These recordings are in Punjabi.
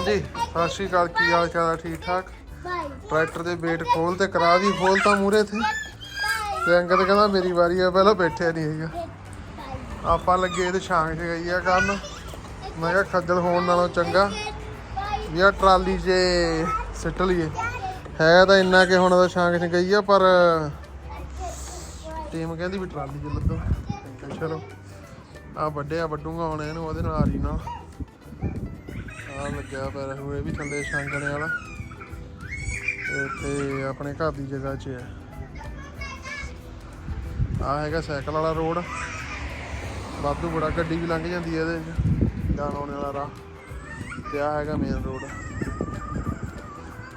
ਹਾਂਜੀ, ਸਤਿ ਸ਼੍ਰੀ ਅਕਾਲ, ਕੀ ਹਾਲ ਚਾਲ ਆ? ਠੀਕ ਠਾਕ? ਟਰੈਕਟਰ ਦੇ ਵੇਟ ਖੋਲ ਤੇ ਕਰਾ ਦੀ, ਖੋਲ ਤਾਂ ਮੂਰੇ ਤੇ ਤੇ ਅੰਗਦ ਕਹਿੰਦਾ, ਮੇਰੀ ਵਾਰੀ ਆ, ਪਹਿਲਾਂ ਬੈਠਿਆ ਨਹੀਂ ਹੈਗਾ। ਆਪਾਂ ਲੱਗੇ ਇਹਦੇ ਛਾਂਗ 'ਚ ਆ ਕਰਨ ਮੈਂ ਕਿਹਾ, ਖੱਜਲ ਹੋਣ ਨਾਲੋਂ ਚੰਗਾ। ਵੀ ਆ ਟਰਾਲੀ 'ਚ ਸਿੱਟ ਲਈਏ। ਹੈ ਤਾਂ ਇੰਨਾ ਕਿ ਹੁਣ ਤਾਂ ਛਾਂਗ 'ਚ ਗਈ ਆ, ਪਰ ਟੀਮ ਕਹਿੰਦੀ ਵੀ ਟਰਾਲੀ 'ਚ ਲੱਦੋ। ਮੈਂ ਕਿਹਾ ਚਲੋ ਆ ਵੱਡੂਗਾ ਹੁਣ ਇਹਨੂੰ, ਉਹਦੇ ਨਾਲ ਆਰੀ ਨਾਲ ਆ ਲੱਗਿਆ ਪੈਰ ਨੂੰ ਇਹ ਵੀ ਥੱਲੇ ਛਾਂਗਣੇ ਵਾਲਾ। ਤੇ ਇੱਥੇ ਆਪਣੇ ਘਰ ਦੀ ਜਗ੍ਹਾ 'ਚ ਹੈ। ਆ ਹੈਗਾ ਸਾਈਕਲ ਵਾਲਾ ਰੋਡ। ਵਾਧੂ ਬੜਾ ਗੱਡੀ ਵੀ ਲੰਘ ਜਾਂਦੀ ਹੈ ਇਹਦੇ ਜਾਣ ਆਉਣ ਵਾਲਾ ਰਾਹ। ਤੇ ਆ ਹੈਗਾ ਮੇਨ ਰੋਡ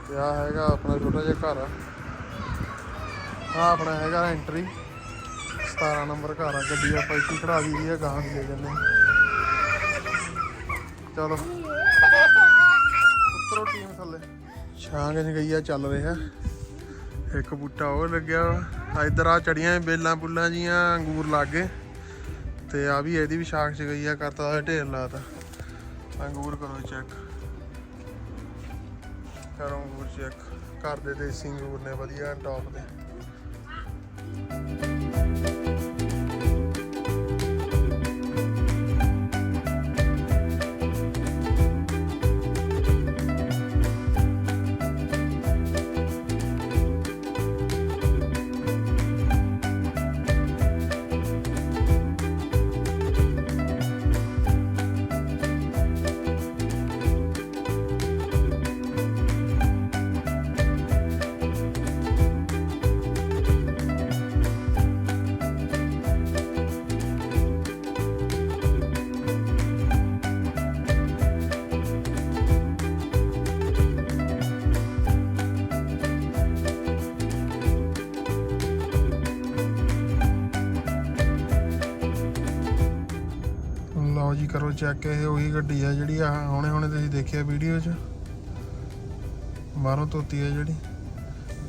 ਤੇ ਆ ਹੈਗਾ ਆਪਣਾ ਛੋਟਾ ਜਿਹਾ ਘਰ ਆ। ਆ ਆਪਣਾ ਹੈਗਾ ਐਂਟਰੀ 17 ਨੰਬਰ ਘਰ ਆ। ਗੱਡੀ ਆਪਾਂ ਇੱਥੇ ਖੜਾ ਦੀ ਹੈ ਗਾਂ ਦੀ ਲੈ ਜੰਨੇ ਚਲੋ। ਉਤਰੋ ਟੀਮ ਥੱਲੇ। ਛਾਂਗ ਚ ਚੱਲ ਰਿਹਾ। ਇੱਕ ਬੂਟਾ ਉਹ ਲੱਗਿਆ ਵਾ। ਇਧਰ ਆ ਚੜੀਆਂ ਬੇਲਾਂ ਬੁੱਲਾਂ ਜੀਆਂ ਅੰਗੂਰ ਲੱਗ ਗਏ ਤੇ ਆ ਵੀ ਇਹਦੀ ਵੀ ਛਾਂਗ ਚ ਗਈ ਕਰਤਾ ਦਾ ਢੇਰ ਲਾਤਾ। ਅੰਗੂਰ ਕਰੋ ਚੈੱਕ ਕਰੋ ਅੰਗੂਰ ਚੈੱਕ ਘਰ ਦੇ ਦੇਸੀ ਅੰਗੂਰ ਨੇ, ਵਧੀਆ ਟੌਪ ਦੇ। ਕਰੋ ਚੈੱਕ ਇਹ ਉਹੀ ਗੱਡੀ ਆ ਜਿਹੜੀ ਆ, ਹੁਣੇ ਹੁਣੇ ਤੁਸੀਂ ਦੇਖਿਆ ਵੀਡੀਓ 'ਚ। ਬਾਹਰੋਂ ਧੋਤੀ ਆ ਜਿਹੜੀ।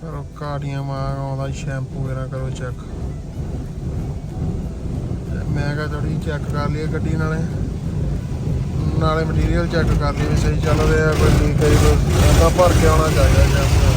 ਕਰੋ ਕਾੜੀਆਂ ਮਾਰ ਆਉਂਦਾ ਸ਼ੈਂਪੂ ਵਗੈਰਾ ਕਰੋ ਚੈੱਕ ਮੈਂ ਕਿਹਾ ਥੋੜੀ ਚੈੱਕ ਕਰ ਲਈਏ ਗੱਡੀ ਨਾਲੇ। ਨਾਲੇ ਮਟੀਰੀਅਲ ਚੈੱਕ ਕਰ ਲਈਏ ਵੀ ਸਹੀ ਚੱਲ ਰਿਹਾ, ਕੋਈ ਲੀਕ ਹੈ ਕੋਈ ਭਰ ਕੇ ਆਉਣਾ ਚਾਹੀਦਾ ਸ਼ੈਂਪੂ ਆ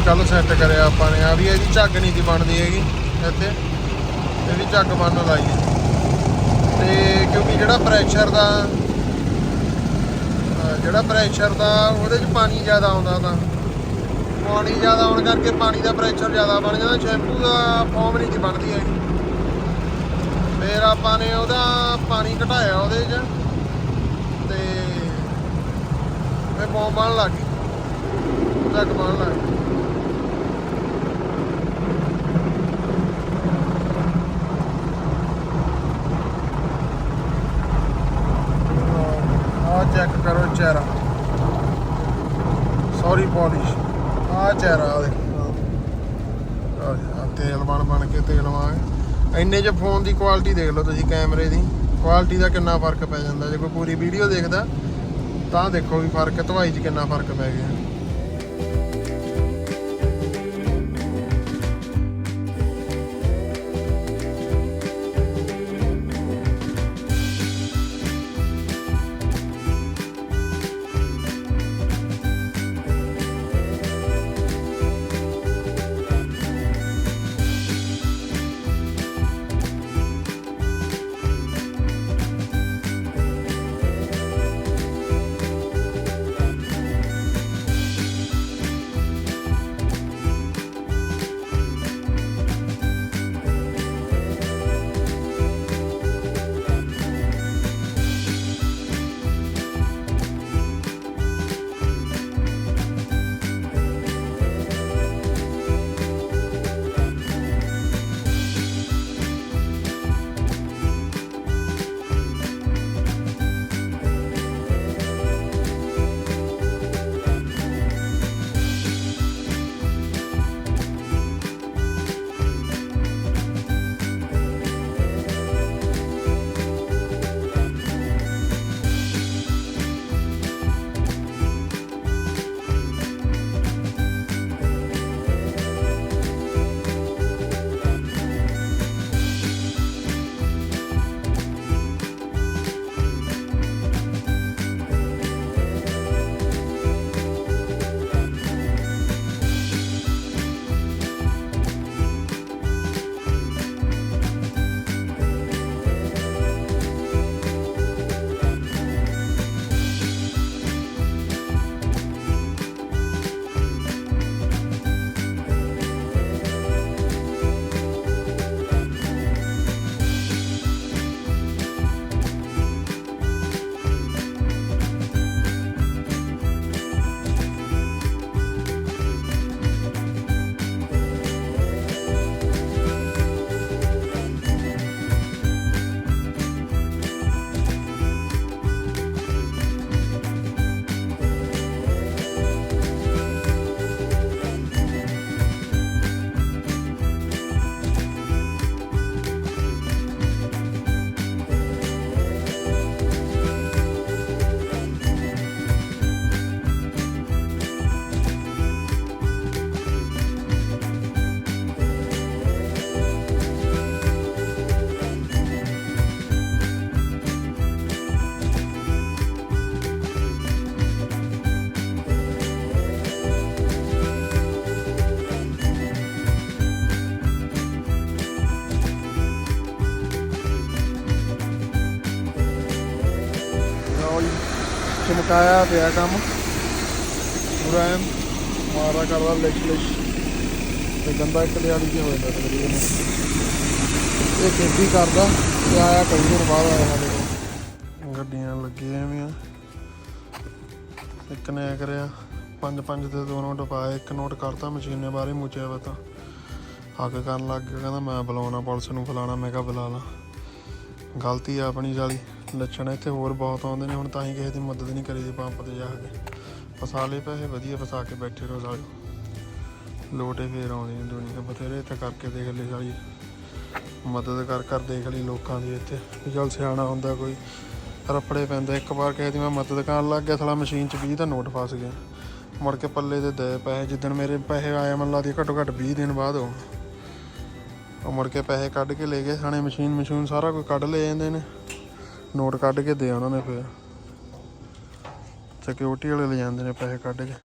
ਵੀ ਕੱਲ ਸੈੱਟ ਕਰਿਆ ਆਪਾਂ ਨੇ। ਆ ਵੀ ਇਹਦੀ ਝੱਗ ਨਹੀਂ ਦੀ ਬਣਦੀ ਹੈਗੀ ਇੱਥੇ। ਇਹਦੀ ਝੱਗ ਬੰਨ ਲਾਈਏ ਹੈ। ਤੇ ਕਿਉਂਕਿ ਜਿਹੜਾ ਪ੍ਰੈਸ਼ਰ ਦਾ ਜਿਹੜਾ ਪ੍ਰੈਸ਼ਰ ਦਾ ਉਹਦੇ 'ਚ ਪਾਣੀ ਜ਼ਿਆਦਾ ਆਉਂਦਾ ਤਾਂ। ਪਾਣੀ ਜ਼ਿਆਦਾ ਆਉਣ ਕਰਕੇ ਪਾਣੀ ਦਾ ਪ੍ਰੈਸ਼ਰ ਜ਼ਿਆਦਾ ਬਣ ਜਾਂਦਾ। ਸ਼ੈਂਪੂ ਦਾ ਫੋਮ ਨਹੀਂ ਦੀ ਬਣਦੀ ਹੈਗੀ। ਫਿਰ ਆਪਾਂ ਨੇ ਉਹਦਾ ਪਾਣੀ ਘਟਾਇਆ ਉਹਦੇ 'ਚ। ਤੇ ਫਿਰ ਫੋਮ ਬਣ ਲੱਗ ਗਈ। ਝੱਗ ਬਣ ਲੱਗ ਗਈ ਆ ਚੈੱਕ ਕਰੋ ਚਿਹਰਾ ਸੌਰੀ ਆ ਚਿਹਰਾ ਆ ਦੇਖੋ। ਤੇਲ ਬਣ ਬਣ ਕੇ ਤੇਲ ਵਾਂਗ ਇੰਨੇ ਚ ਫੋਨ ਦੀ ਕੁਆਲਿਟੀ ਦੇਖ ਲਓ ਤੁਸੀਂ ਕੈਮਰੇ ਦੀ। ਕੁਆਲਿਟੀ ਦਾ ਕਿੰਨਾ ਫ਼ਰਕ ਪੈ ਜਾਂਦਾ। ਜੇ ਕੋਈ ਪੂਰੀ ਵੀਡੀਓ ਦੇਖਦਾ, ਤਾਂ ਦੇਖੋ ਵੀ ਫ਼ਰਕ, ਧਵਾਈ 'ਚ ਕਿੰਨਾ ਫ਼ਰਕ ਪੈ ਗਿਆ। ਚਮਕਾਇਆ ਪਿਆ ਕੰਮ। ਪੂਰਾ ਐਨ ਮਾਰਾ ਕਰਦਾ ਲਿਸ਼ ਲਿਸ਼ ਤੇ ਗੰਦਾ ਇੱਕ ਦਿਹਾੜੀ ਚ ਹੋ ਜਾਂਦਾ ਤਕਰੀਬਨ। ਇਹ ਖੇਤੀ ਕਰਦਾ ਤੇ ਆਇਆ ਕਈ ਦਿਨ ਬਾਅਦ ਆਇਆ ਸਾਡੇ ਗੱਡੀਆਂ ਲੱਗੀਆਂ ਐਵੇਂ ਇੱਕ ਨੇ ਕਰਿਆ, ਪੰਜ ਪੰਜ ਦੇ ਦੋ ਨੋਟ ਪਾਏ, ਇੱਕ ਨੋਟ ਕਰਤਾ, ਮਸ਼ੀਨੇ ਬਾਰੇ ਮੁੱਚਿਆ ਵਾ ਤਾਂ। ਹੱਕ ਕਰਨ ਲੱਗ ਗਿਆ, ਕਹਿੰਦਾ ਮੈਂ ਬੁਲਾਉਣਾ, ਪੁਲਿਸ ਨੂੰ ਫਲਾਣਾ ਮੈਂ ਕਿਹਾ ਬੁਲਾ ਲਾ। ਗਲਤੀ ਆ ਆਪਣੀ ਜਾਲੀ ਲੱਛਣ ਇੱਥੇ ਹੋਰ ਬਹੁਤ ਆਉਂਦੇ ਨੇ, ਹੁਣ ਤਾਂ ਹੀ ਕਿਸੇ ਦੀ ਮਦਦ ਨਹੀਂ ਕਰੀ ਦੀ ਪੰਪ ਤੇ ਜਾ ਕੇ। ਫਸਾ ਲਏ ਪੈਸੇ, ਵਧੀਆ ਫਸਾ ਕੇ ਬੈਠੇ ਰਹੋ ਸਾਲੀ ਲੋਟੇ ਫੇਰ ਆਉਂਦੇ ਨੇ ਦੁਨੀਆ ਬਥੇਰੇ, ਇੱਥੇ ਕਰਕੇ ਦੇਖ ਲਈ ਸਾਲੀ। ਮਦਦ ਕਰ ਕਰ ਦੇਖ ਲਈ ਲੋਕਾਂ ਦੀ ਇੱਥੇ। ਵੀ ਚੱਲ ਸਿਆਣਾ ਹੁੰਦਾ ਕੋਈ। ਰੱਪੜੇ ਪੈਂਦਾ, ਇੱਕ ਵਾਰ ਕਿਸੇ ਦੀ ਮੈਂ ਮਦਦ ਕਰਨ ਲੱਗ ਗਿਆ, ਸਾਲਾ ਮਸ਼ੀਨ 'ਚ 20 ਦਾ ਨੋਟ ਫਸ ਗਿਆ ਮੁੜ ਕੇ ਪੱਲੇ ਦੇ ਦੇ ਪੈਸੇ, ਜਿੱਦਣ ਮੇਰੇ ਪੈਸੇ ਆਏ, ਮਨ ਲਾ ਦੀ ਘੱਟੋ ਘੱਟ 20 ਦਿਨ ਬਾਅਦ ਉਹ ਉਹ ਮੁੜ ਕੇ ਪੈਸੇ ਕੱਢ ਕੇ ਲੈ ਗਏ ਸਾਣੇ ਮਸ਼ੀਨ, ਮਸ਼ੂਨ ਸਾਰਾ ਕੁਝ ਕੱਢ ਲੈ ਜਾਂਦੇ ਨੇ। ਨੋਟ ਕੱਢ ਕੇ ਦੇ ਉਹਨਾਂ ਨੇ ਫਿਰ। ਸਿਕਿਉਰਿਟੀ ਵਾਲੇ ਲੈ ਜਾਂਦੇ ਨੇ ਪੈਸੇ ਕੱਢ ਕੇ।